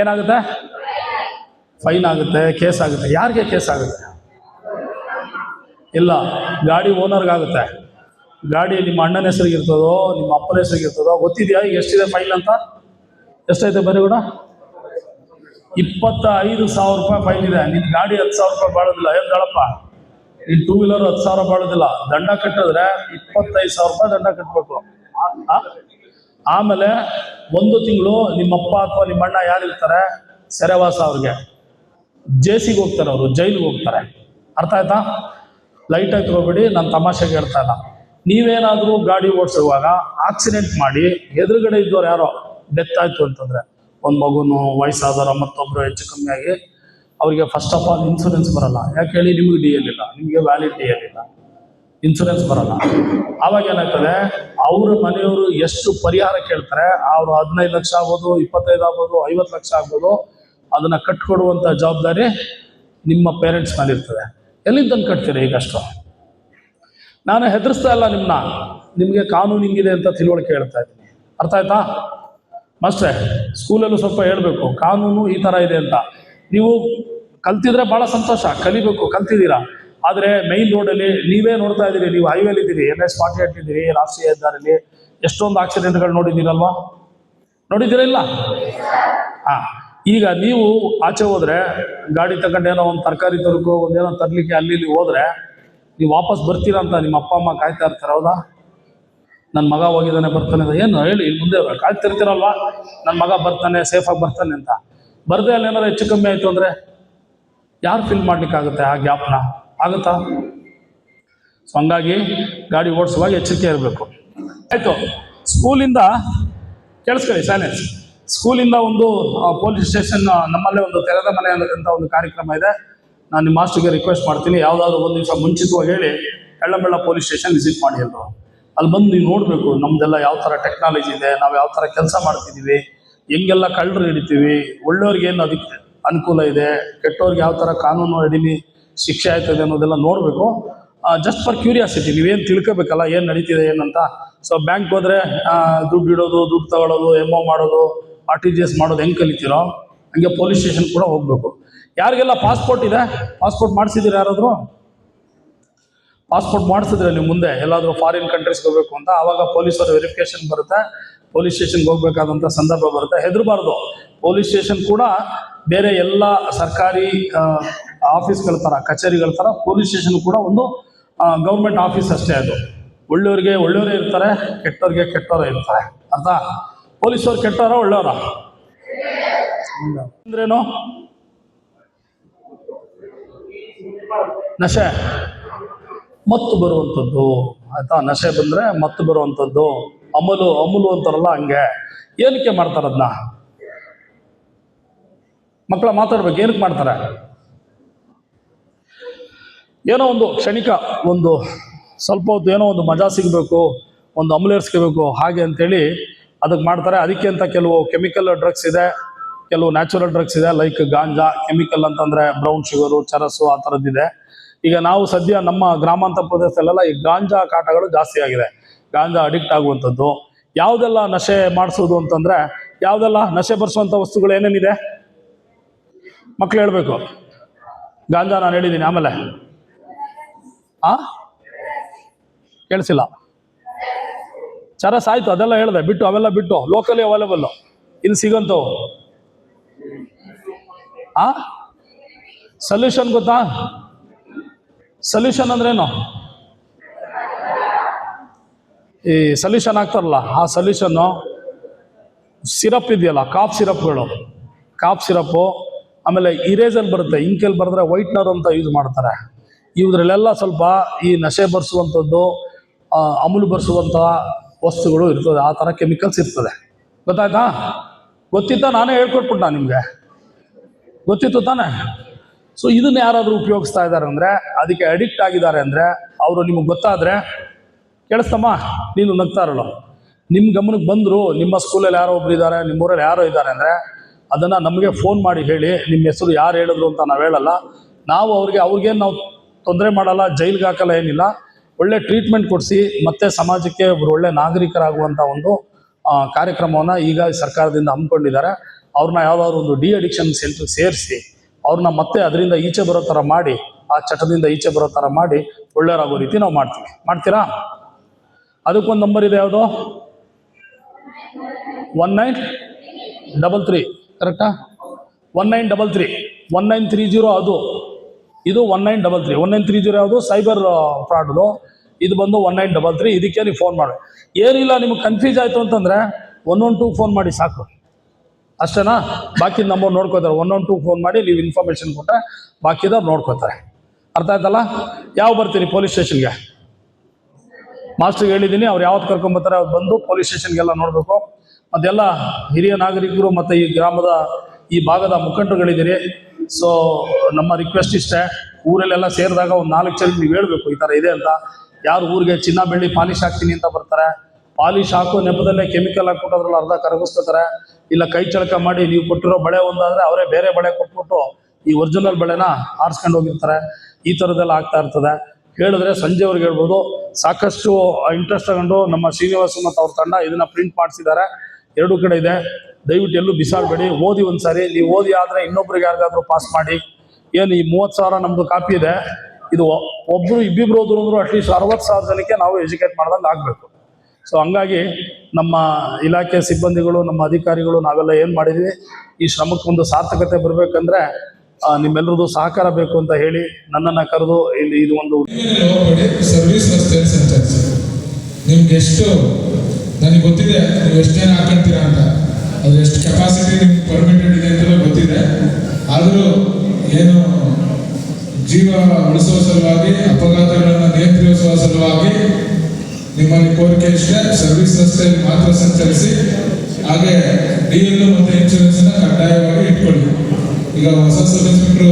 ಏನಾಗುತ್ತೆ? ಫೈನ್ ಆಗುತ್ತೆ ಕೇಸ್ ಆಗುತ್ತೆ. ಯಾರಿಗೆ ಕೇಸ್ ಆಗುತ್ತೆ? ಇಲ್ಲ, ಗಾಡಿ ಓನರ್ಗಾಗುತ್ತೆ ಗಾಡಿ ನಿಮ್ಮ ಅಣ್ಣನ ಹೆಸರಿಗೆ ಇರ್ತದೋ, ನಿಮ್ಮ ಅಪ್ಪನ ಹೆಸರಿಗೆ ಇರ್ತದೋ, ಗೊತ್ತಿದೆಯಾ? ಎಷ್ಟಿದೆ ಫೈನ್ ಅಂತ? ಎಷ್ಟೈತೆ ಬರೀ ಕೂಡ ಇಪ್ಪತ್ತ ಐದು ಸಾವಿರ ರೂಪಾಯಿ ಫೈನ್ ಇದೆ. ನಿನ್ನ ಗಾಡಿ ಹತ್ತು ಸಾವಿರ ರೂಪಾಯಿ ಬಾಳೋದಿಲ್ಲ. ಏನು ಗಳಪ್ಪ ನಿನ್ನ ಟೂ ವೀಲರ್ ಹತ್ತು ಸಾವಿರ ಬಾಳೋದಿಲ್ಲ. ದಂಡ ಕಟ್ಟಿದ್ರೆ ಇಪ್ಪತ್ತೈದು ಸಾವಿರ ರೂಪಾಯಿ ದಂಡ ಕಟ್ಟಬೇಕು ಆಮೇಲೆ ಒಂದು ತಿಂಗಳು ನಿಮ್ಮಪ್ಪ ಅಥವಾ ನಿಮ್ಮ ಅಣ್ಣ ಯಾರಿರ್ತಾರೆ? ಸೆರೆವಾಸ ಅವ್ರಿಗೆ. ಜೇಸಿಗೆ ಹೋಗ್ತಾರೆ ಅವರು, ಜೈಲಿಗೆ ಹೋಗ್ತಾರೆ. ಅರ್ಥ ಆಯ್ತಾ? ಲೈಟಾಗಿ ತಗೋಬೇಡಿ, ನಾನು ತಮಾಷೆಗೆ ಹೇಳ್ತಾ ಇಲ್ಲ ನೀವೇನಾದರೂ ಗಾಡಿ ಓಡಿಸುವಾಗ ಆಕ್ಸಿಡೆಂಟ್ ಮಾಡಿ ಎದುರುಗಡೆ ಇದ್ದವ್ರು ಯಾರೋ ಡೆತ್ ಆಯಿತು ಅಂತಂದರೆ, ಒಂದು ಮಗುನು ವಯಸ್ಸಾದವರ ಮತ್ತೊಬ್ಬರು ಹೆಚ್ಚು ಕಮ್ಮಿಯಾಗಿ ಅವರಿಗೆ ಫಸ್ಟ್ ಆಫ್ ಆಲ್ ಇನ್ಸೂರೆನ್ಸ್ ಬರಲ್ಲ. ಯಾಕೆ ಹೇಳಿ? ನಿಮಗೆ ಡಿ ಎಲ್ ಇಲ್ಲ, ನಿಮಗೆ ವ್ಯಾಲಿಡ್ ಡಿ ಎಲ್ ಇಲ್ಲ. ಇನ್ಸೂರೆನ್ಸ್ ಬರಲ್ಲ. ಆವಾಗ ಏನಾಗ್ತದೆ? ಅವ್ರ ಮನೆಯವರು ಎಷ್ಟು ಪರಿಹಾರ ಕೇಳ್ತಾರೆ? ಅವರು ಹದಿನೈದು ಲಕ್ಷ ಆಗ್ಬೋದು, ಇಪ್ಪತ್ತೈದು ಆಗ್ಬೋದು, ಐವತ್ತು ಲಕ್ಷ ಆಗ್ಬೋದು, ಅದನ್ನ ಕಟ್ಕೊಡುವಂತ ಜವಾಬ್ದಾರಿ ನಿಮ್ಮ ಪೇರೆಂಟ್ಸ್ ಮೇಲೆ ಇರ್ತದೆ ಎಲ್ಲಿಂದ ಕಟ್ತೀರಾ ಈಗಷ್ಟು? ನಾನು ಹೆದರ್ಸ್ತಾ ಇಲ್ಲ ನಿಮ್ಮನ್ನ ನಿಮಗೆ ಕಾನೂನು ಹಿಂಗಿದೆ ಅಂತ ತಿಳುವಳಿಕೆ ಹೇಳ್ತಾ ಇದ್ದೀನಿ. ಅರ್ಥ ಆಯ್ತಾ? ಮಾಸ್ಟ್ರೆ ಸ್ಕೂಲಲ್ಲೂ ಸ್ವಲ್ಪ ಹೇಳಬೇಕು. ಕಾನೂನು ಈ ಥರ ಇದೆ ಅಂತ. ನೀವು ಕಲ್ತಿದ್ರೆ ಭಾಳ ಸಂತೋಷ. ಕಲಿಬೇಕು, ಕಲ್ತಿದ್ದೀರಾ? ಆದರೆ ಮೈನ್ ರೋಡಲ್ಲಿ ನೀವೇ ನೋಡ್ತಾ ಇದ್ದೀರಿ, ನೀವು ಹೈವೇಲಿ ಇದ್ದೀರಿ ಎನ್ ಎಸ್ ಫಾರ್ಟಿ ಏಟ್ ಇದ್ದೀರಿ ರಾಷ್ಟ್ರೀಯ ಹೆದ್ದಾರಿಲಿ ಎಷ್ಟೊಂದು ಆಕ್ಸಿಡೆಂಟ್ಗಳು ನೋಡಿದ್ದೀರಲ್ವಾ? ನೋಡಿದ್ದೀರಾ ಇಲ್ಲ? ಹಾಂ, ಈಗ ನೀವು ಆಚೆ ಹೋದ್ರೆ, ಗಾಡಿ ತಗೊಂಡು ಏನೋ ಒಂದು ತರಕಾರಿ ತರಕೋ ಒಂದೇನೋ ತರಲಿಕ್ಕೆ ಅಲ್ಲಿ ಇಲ್ಲಿ ಹೋದ್ರೆ, ನೀವು ವಾಪಸ್ ಬರ್ತೀರಾ ಅಂತ ನಿಮ್ಮ ಅಪ್ಪ, ಅಮ್ಮ ಕಾಯ್ತಾ ಇರ್ತಾರೆ, ಹೌದಾ? ನನ್ನ ಮಗ ಹೋಗಿದ್ದಾನೆ, ಬರ್ತಾನೆ ಅಂತ. ಏನು ಹೇಳಿ, ಮುಂದೆ ಕಾಯ್ತಿರ್ತೀರಲ್ವಾ? ನನ್ನ ಮಗ ಬರ್ತಾನೆ ಸೇಫಾಗಿ ಬರ್ತಾನೆ ಅಂತ. ಬರ್ದೇ ಅಲ್ಲಿ ಏನಾರು ಹೆಚ್ಚು ಕಮ್ಮಿ ಆಯಿತು ಅಂದರೆ, ಯಾರು ಫಿಲ್ ಮಾಡ್ಲಿಕ್ಕಾಗುತ್ತೆ ಆ ಗ್ಯಾಪ್ನ ಆಗುತ್ತಾ? ಸೊ ಹಂಗಾಗಿ ಗಾಡಿ ಓಡಿಸುವಾಗ ಎಚ್ಚರಿಕೆ ಇರಬೇಕು. ಆಯಿತು, ಸ್ಕೂಲಿಂದ ಕೇಳಿಸ್ಕೊಳ್ಳಿ ಸೈಲೆನ್ಸ್ ಸ್ಕೂಲಿಂದ ಒಂದು ಪೊಲೀಸ್ ಸ್ಟೇಷನ್ ನಮ್ಮಲ್ಲೇ ಒಂದು ತೆರೆದ ಮನೆ ಅನ್ನೋದಂಥ ಒಂದು ಕಾರ್ಯಕ್ರಮ ಇದೆ. ನಾನು ನಿಮ್ಮ ಮಾಸ್ಟರ್ಗೆ ರಿಕ್ವೆಸ್ಟ್ ಮಾಡ್ತೀನಿ, ಯಾವುದಾದ್ರು ಒಂದು ದಿವಸ ಮುಂಚಿತವಾಗಿ ಹೇಳಿ ಎಳ್ಳಂಬೆಳ್ಳ ಪೊಲೀಸ್ ಸ್ಟೇಷನ್ ವಿಸಿಟ್ ಮಾಡಿ ಎಲ್ಲರು ಅಲ್ಲಿ ಬಂದು ನೀವು ನೋಡಬೇಕು, ನಮ್ದೆಲ್ಲ ಯಾವ ಥರ ಟೆಕ್ನಾಲಜಿ ಇದೆ, ನಾವು ಯಾವ ಥರ ಕೆಲಸ ಮಾಡ್ತಿದ್ದೀವಿ ಹೆಂಗೆಲ್ಲ ಕಳ್ಳರು ಹಿಡಿತೀವಿ, ಒಳ್ಳೆಯವ್ರಿಗೆ ಏನು ಅದಕ್ಕೆ ಅನುಕೂಲ ಇದೆ, ಕೆಟ್ಟವ್ರಿಗೆ ಯಾವ ಥರ ಕಾನೂನು ಅಡಿಲಿ ಶಿಕ್ಷೆ ಆಯ್ತದೆ ಅನ್ನೋದೆಲ್ಲ ನೋಡಬೇಕು. ಜಸ್ಟ್ ಫಾರ್ ಕ್ಯೂರಿಯಾಸಿಟಿ ನೀವೇನು ತಿಳ್ಕೊಬೇಕಲ್ಲ, ಏನು ನಡೀತಿದೆ, ಏನಂತ? ಸೊ ಬ್ಯಾಂಕ್ ಹೋದ್ರೆ ದುಡ್ಡು ಇಡೋದು, ದುಡ್ಡು ತಗೊಳ್ಳೋದು ಎಂ ಮಾಡೋದು ಆರ್ ಟಿ ಜಿ ಎಸ್ ಮಾಡೋದು ಹೆಂಗೆ ಕಲಿತೀರೋ, ಹಂಗೆ ಪೊಲೀಸ್ ಸ್ಟೇಷನ್ ಕೂಡ ಹೋಗಬೇಕು. ಯಾರಿಗೆಲ್ಲ ಪಾಸ್ಪೋರ್ಟ್ ಇದೆ ಪಾಸ್ಪೋರ್ಟ್ ಮಾಡ್ಸಿದಿರ ಯಾರಾದರೂ? ಪಾಸ್ಪೋರ್ಟ್ ಮಾಡಿಸಿದ್ರೆ ನೀವು ಮುಂದೆ, ಎಲ್ಲಾದರೂ ಫಾರಿನ್ ಕಂಟ್ರೀಸ್ಗೆ ಹೋಗಬೇಕು ಅಂತ, ಆವಾಗ ಪೊಲೀಸರು ವೆರಿಫಿಕೇಶನ್ ಬರುತ್ತೆ. ಪೊಲೀಸ್ ಸ್ಟೇಷನ್ಗೆ ಹೋಗಬೇಕಾದಂಥ ಸಂದರ್ಭ ಬರುತ್ತೆ. ಹೆದರಬಾರ್ದು. ಪೊಲೀಸ್ ಸ್ಟೇಷನ್ ಕೂಡ ಬೇರೆ ಎಲ್ಲ ಸರ್ಕಾರಿ ಆಫೀಸ್ಗಳ ಥರ ಕಚೇರಿಗಳ ಥರ ಪೊಲೀಸ್ ಸ್ಟೇಷನ್ ಕೂಡ ಒಂದು ಗೌರ್ಮೆಂಟ್ ಆಫೀಸ್ ಅಷ್ಟೇ ಅದು. ಒಳ್ಳೆಯವ್ರಿಗೆ ಒಳ್ಳೆಯವರೇ ಇರ್ತಾರೆ, ಕೆಟ್ಟವ್ರಿಗೆ ಕೆಟ್ಟವರೇ ಇರ್ತಾರೆ. ಅರ್ಥ? ಪೊಲೀಸವ್ರು ಕೆಟ್ಟವರ ಒಳ್ಳೆಯವರ? ಅಂದ್ರೇನು? ನಶೆ. ಮತ್ತು ಬರುವಂಥದ್ದು. ಆಯ್ತಾ? ನಶೆ ಬಂದರೆ ಮತ್ತು ಬರುವಂಥದ್ದು. ಅಮಲು ಅಮಲು ಅಂತಾರಲ್ಲ ಹಂಗೆ. ಏನಕ್ಕೆ ಮಾಡ್ತಾರೆ ಅದನ್ನ ಮಕ್ಕಳ ಮಾತಾಡ್ಬೇಕು, ಏನಕ್ಕೆ ಮಾಡ್ತಾರೆ? ಏನೋ ಒಂದು ಕ್ಷಣಿಕ ಒಂದು ಸ್ವಲ್ಪ ಹೊತ್ತು ಏನೋ ಒಂದು ಮಜಾ ಸಿಗಬೇಕು, ಒಂದು ಅಮಲೇರ್ಸ್ಕೋಬೇಕು ಹಾಗೆ ಅಂತೇಳಿ ಅದಕ್ಕೆ ಮಾಡ್ತಾರೆ. ಅದಕ್ಕೆ ಅಂತ ಕೆಲವು ಕೆಮಿಕಲ್ ಡ್ರಗ್ಸ್ ಇದೆ, ಕೆಲವು ನ್ಯಾಚುರಲ್ ಡ್ರಗ್ಸ್ ಇದೆ ಲೈಕ್ ಗಾಂಜಾ ಕೆಮಿಕಲ್ ಅಂತಂದ್ರೆ ಬ್ರೌನ್ ಶುಗರು ಚರಸು ಆ ಥರದ್ದಿದೆ ಈಗ ನಾವು ಸದ್ಯ ನಮ್ಮ ಗ್ರಾಮಾಂತರ ಪ್ರದೇಶದಲ್ಲೆಲ್ಲ ಈ ಗಾಂಜಾ ಕಾಟಗಳು ಜಾಸ್ತಿ ಆಗಿದೆ. ಗಾಂಜಾ ಅಡಿಕ್ಟ್ ಆಗುವಂಥದ್ದು. ಯಾವುದೆಲ್ಲ ನಶೆ ಮಾಡಿಸೋದು ಅಂತಂದ್ರೆ, ಯಾವುದೆಲ್ಲ ನಶೆ ಬರ್ಸುವಂಥ ವಸ್ತುಗಳು ಏನೇನಿದೆ? ಮಕ್ಳು ಹೇಳಬೇಕು. ಗಾಂಜಾ ನಾನು ಹೇಳಿದ್ದೀನಿ, ಆಮೇಲೆ. ಆ? ಕೇಳಿಸಿಲ್ಲ. ಚರಸ್ ಆಯ್ತು ಅದೆಲ್ಲ ಹೇಳಿದೆ, ಬಿಟ್ಟು, ಅವೆಲ್ಲ ಬಿಟ್ಟು ಲೋಕಲಿ ಅವೈಲೇಬಲ್ ಇಲ್ಲಿ ಸಿಗಂತವು ಆ? ಸೊಲ್ಯೂಷನ್ ಗೊತ್ತಾ? ಸೊಲ್ಯೂಷನ್ ಅಂದ್ರೇನು? ಈ ಸೊಲ್ಯೂಷನ್ ಹಾಕ್ತಾರಲ್ಲ ಆ ಸಲ್ಯೂಷನ್ನು ಸಿರಪ್ ಇದೆಯಲ್ಲ ಕಾಫ್ ಸಿರಪ್ಗಳು ಕಾಫ್ ಸಿರಪ್ಪು ಆಮೇಲೆ ಇರೇಜಲ್ಲಿ ಬರುತ್ತೆ ಇಂಕಲ್ಲಿ ಬರೆದ್ರೆ ವೈಟ್ನರ್ ಅಂತ ಯೂಸ್ ಮಾಡ್ತಾರೆ. ಇವುದ್ರಲ್ಲೆಲ್ಲ ಸ್ವಲ್ಪ ಈ ನಶೆ ಬರ್ಸುವಂಥದ್ದು ಅಮುಲು ಬರ್ಸುವಂಥ ವಸ್ತುಗಳು ಇರ್ತದೆ. ಆ ಥರ ಕೆಮಿಕಲ್ಸ್ ಇರ್ತದೆ. ಗೊತ್ತಾಯ್ತಾ? ಗೊತ್ತಿತ್ತಾ ನಾನೇ ಹೇಳ್ಕೊಟ್ಬಿಟ್ಟ ನಿಮಗೆ? ಗೊತ್ತಿತ್ತು ತಾನೇ? ಸೊ ಇದನ್ನ ಯಾರಾದರೂ ಉಪಯೋಗಿಸ್ತಾ ಇದ್ದಾರೆ ಅಂದರೆ, ಅದಕ್ಕೆ ಅಡಿಕ್ಟ್ ಆಗಿದ್ದಾರೆ ಅಂದರೆ, ಅವರು ನಿಮಗೆ ಗೊತ್ತಾದರೆ ಕೇಳಿಸ್ತಮ್ಮ, ನೀನು ನಗ್ತಾ ಇರಲ್ಲ. ನಿಮ್ಮ ಗಮನಕ್ಕೆ ಬಂದರು, ನಿಮ್ಮ ಸ್ಕೂಲಲ್ಲಿ ಯಾರೋ ಒಬ್ರು ಇದ್ದಾರೆ ನಿಮ್ಮೂರಲ್ಲಿ ಯಾರೋ ಇದ್ದಾರೆ ಅಂದರೆ, ಅದನ್ನು ನಮಗೆ ಫೋನ್ ಮಾಡಿ ಹೇಳಿ, ನಿಮ್ಮ ಹೆಸರು ಯಾರು ಹೇಳಿದ್ರು ಅಂತ ನಾವು ಹೇಳಲ್ಲ. ನಾವು ಅವ್ರಿಗೆ ಅವ್ರಿಗೇನು ನಾವು ತೊಂದರೆ ಮಾಡಲ್ಲ, ಜೈಲ್ಗೆ ಹಾಕಲ್ಲ ಏನಿಲ್ಲ. ಒಳ್ಳೆ ಟ್ರೀಟ್ಮೆಂಟ್ ಕೊಡಿಸಿ, ಮತ್ತೆ ಸಮಾಜಕ್ಕೆ ಒಬ್ಬರು ಒಳ್ಳೆ ನಾಗರಿಕರಾಗುವಂಥ ಒಂದು ಕಾರ್ಯಕ್ರಮವನ್ನು ಈಗ ಸರ್ಕಾರದಿಂದ ಹಮ್ಮಿಕೊಂಡಿದ್ದಾರೆ. ಅವ್ರನ್ನ ಯಾವ್ದಾದ್ರು ಒಂದು ಡಿ ಅಡಿಕ್ಷನ್ ಸೆಂಟರ್ ಸೇರಿಸಿ, ಅವ್ರನ್ನ ಮತ್ತೆ ಅದರಿಂದ ಈಚೆ ಬರೋ ಥರ ಮಾಡಿ, ಆ ಚಟದಿಂದ ಈಚೆ ಬರೋ ಥರ ಮಾಡಿ ಒಳ್ಳೆಯರಾಗೋ ರೀತಿ ನಾವು ಮಾಡ್ತೀವಿ. ಮಾಡ್ತೀರಾ? ಅದಕ್ಕೊಂದು ನಂಬರ್ ಇದೆ ಯಾವುದು? ಒನ್ ನೈನ್ ಡಬಲ್ ತ್ರೀ ಕರೆಕ್ಟಾ one nine double three one nine three zero ಅದು. ಇದು one nine double three one nine three zero ಯಾವುದು? ಸೈಬರ್ ಫ್ರಾಡ್ದು ಇದು ಬಂದು ಒನ್ ನೈನ್ ಡಬಲ್ ತ್ರೀ ಇದಕ್ಕೆ ನೀವು ಫೋನ್ ಮಾಡಿ. ಏನಿಲ್ಲ, ನಿಮ್ಗೆ ಕನ್ಫ್ಯೂಸ್ ಆಯಿತು ಅಂತಂದರೆ ಒನ್ ಒನ್ ಟೂ ಫೋನ್ ಮಾಡಿ ಸಾಕು. ಅಷ್ಟೇನಾ? ಬಾಕಿ ನಂಬರ್ ನೋಡ್ಕೋತಾರೆ. ಒನ್ ಒನ್ ಟೂ ಫೋನ್ ಮಾಡಿ ನೀವು ಇನ್ಫಾರ್ಮೇಶನ್ ಕೊಟ್ಟರೆ ಬಾಕಿದವ್ರು ನೋಡ್ಕೋತಾರೆ. ಅರ್ಥ ಆಯ್ತಲ್ಲ? ಯಾವ ಬರ್ತೀರಿ ಪೊಲೀಸ್ ಸ್ಟೇಷನ್ಗೆ ಮಾಸ್ಟ್ರಿಗೆ ಹೇಳಿದ್ದೀನಿ ಅವ್ರು ಯಾವತ್ತು ಕರ್ಕೊಂಬರ್ತಾರೆ ಅವ್ರು ಬಂದು ಪೊಲೀಸ್ ಸ್ಟೇಷನ್ಗೆಲ್ಲ ನೋಡಬೇಕು. ಅದೆಲ್ಲ ಹಿರಿಯ ನಾಗರಿಕರು ಮತ್ತು ಈ ಗ್ರಾಮದ ಈ ಭಾಗದ ಮುಖಂಡರುಗಳಿದ್ದೀರಿ. ಸೊ ನಮ್ಮ ರಿಕ್ವೆಸ್ಟ್ ಇಷ್ಟೇ, ಊರಲ್ಲೆಲ್ಲ ಸೇರಿದಾಗ ಒಂದು ನಾಲ್ಕು ಜನ ನೀವು ಹೇಳಬೇಕು, ಈ ಥರ ಇದೆ ಅಂತ. ಯಾರು ಊರಿಗೆ ಚಿನ್ನ, ಬೆಳ್ಳಿ ಪಾಲಿಶ್ ಹಾಕ್ತೀನಿ ಅಂತ ಬರ್ತಾರೆ. ಪಾಲಿಶ್ ಹಾಕೋ ನೆಪದಲ್ಲೇ ಕೆಮಿಕಲ್ ಹಾಕ್ಬಿಟ್ಟು ಅರ್ಧ ಕರಗಿಸ್ಕೋತಾರೆ. ಇಲ್ಲ ಕೈ ಚಳಕ ಮಾಡಿ ನೀವು ಕೊಟ್ಟಿರೋ ಬಳೆ ಒಂದಾದರೆ ಅವರೇ ಬೇರೆ ಬಳೆ ಕೊಟ್ಬಿಟ್ಟು ಈ ಒರಿಜಿನಲ್ ಬಳೆನ ಆರಿಸ್ಕೊಂಡು ಹೋಗಿರ್ತಾರೆ. ಈ ಥರದ್ದೆಲ್ಲ ಆಗ್ತಾ ಇರ್ತದೆ. ಹೇಳಿದ್ರೆ ಸಂಜೆವರೆಗೆ ಹೇಳ್ಬೋದು. ಸಾಕಷ್ಟು ಇಂಟ್ರೆಸ್ಟ್ ತಗೊಂಡು ನಮ್ಮ ಶ್ರೀನಿವಾಸ ಮತ್ತು ಅವ್ರ ತಂಡ ಇದನ್ನ ಪ್ರಿಂಟ್ ಮಾಡಿಸಿದ್ದಾರೆ. ಎರಡು ಕಡೆ ಇದೆ. ದಯವಿಟ್ಟು ಎಲ್ಲೂ ಬಿಸಾಡಬೇಡಿ. ಓದಿ ಒಂದ್ಸಾರಿ. ನೀವು ಓದಿ ಆದರೆ ಇನ್ನೊಬ್ರಿಗೆ ಯಾರಿಗಾದ್ರೂ ಪಾಸ್ ಮಾಡಿ. ಏನು ಈ ಮೂವತ್ತು ಸಾವಿರ ನಮ್ಮದು ಕಾಪಿ ಇದೆ. ಇದು ಒಬ್ಬರು ಇಬ್ಬಿಬ್ರು ಹೋದ್ರು ಅಂದ್ರು ಅಟ್ಲೀಸ್ಟ್ ಅರವತ್ತು ಸಾವಿರ ಜನಕ್ಕೆ ನಾವು ಎಜುಕೇಟ್ ಮಾಡ್ದಂಗೆ ಆಗಬೇಕು. ಸೊ ಹಂಗಾಗಿ ನಮ್ಮ ಇಲಾಖೆ ಸಿಬ್ಬಂದಿಗಳು, ನಮ್ಮ ಅಧಿಕಾರಿಗಳು ನಾವೆಲ್ಲ ಏನು ಮಾಡಿದ್ವಿ? ಈ ಶ್ರಮಕ್ಕೊಂದು ಸಾರ್ಥಕತೆ ಬರಬೇಕಂದ್ರೆ ನಿಮ್ಮೆಲ್ಲರದು ಸಹಕಾರ ಬೇಕು ಅಂತ ಹೇಳಿ ನನ್ನನ್ನು ಕರೆದು ಇಲ್ಲಿ ಇದು ಒಂದು ನಿಮ್ಗೆ ಎಷ್ಟು ನನಗೆ ಗೊತ್ತಿದೆ, ನೀವು ಎಷ್ಟು ಜನ ಹಾಕೊಂತೀರಾ ಅಂತ. ಅದು ಎಷ್ಟು ಕೆಪಾಸಿಟಿ ನಿಮ್ಗೆ ಪರ್ಮಿಟೆಡ್ ಇದೆ ಅಂತಲೂ ಗೊತ್ತಿದೆ. ಆದರೂ ಏನು ಜೀವ ಉಳಿಸುವ ಸಲುವಾಗಿ, ಅಪಘಾತಗಳನ್ನು ನಿಯಂತ್ರಿಸುವ ಸಲುವಾಗಿ ನಿಮ್ಮಲ್ಲಿ ಕೋರಿಕೆ ಇಷ್ಟೇ ಸರ್ವಿಸ್ ರಸ್ತೆಯಲ್ಲಿ ಮಾತ್ರ ಸಂಚರಿಸಿ, ಹಾಗೆ ಡಿ ಎಲ್ ಮತ್ತು ಇನ್ಶೂರೆನ್ಸ್ ಕಡ್ಡಾಯವಾಗಿ ಇಟ್ಕೊಳ್ಳಿ. ಈಗ ಹೊಸ ಇನ್ಸ್ಪೆಕ್ಟರ್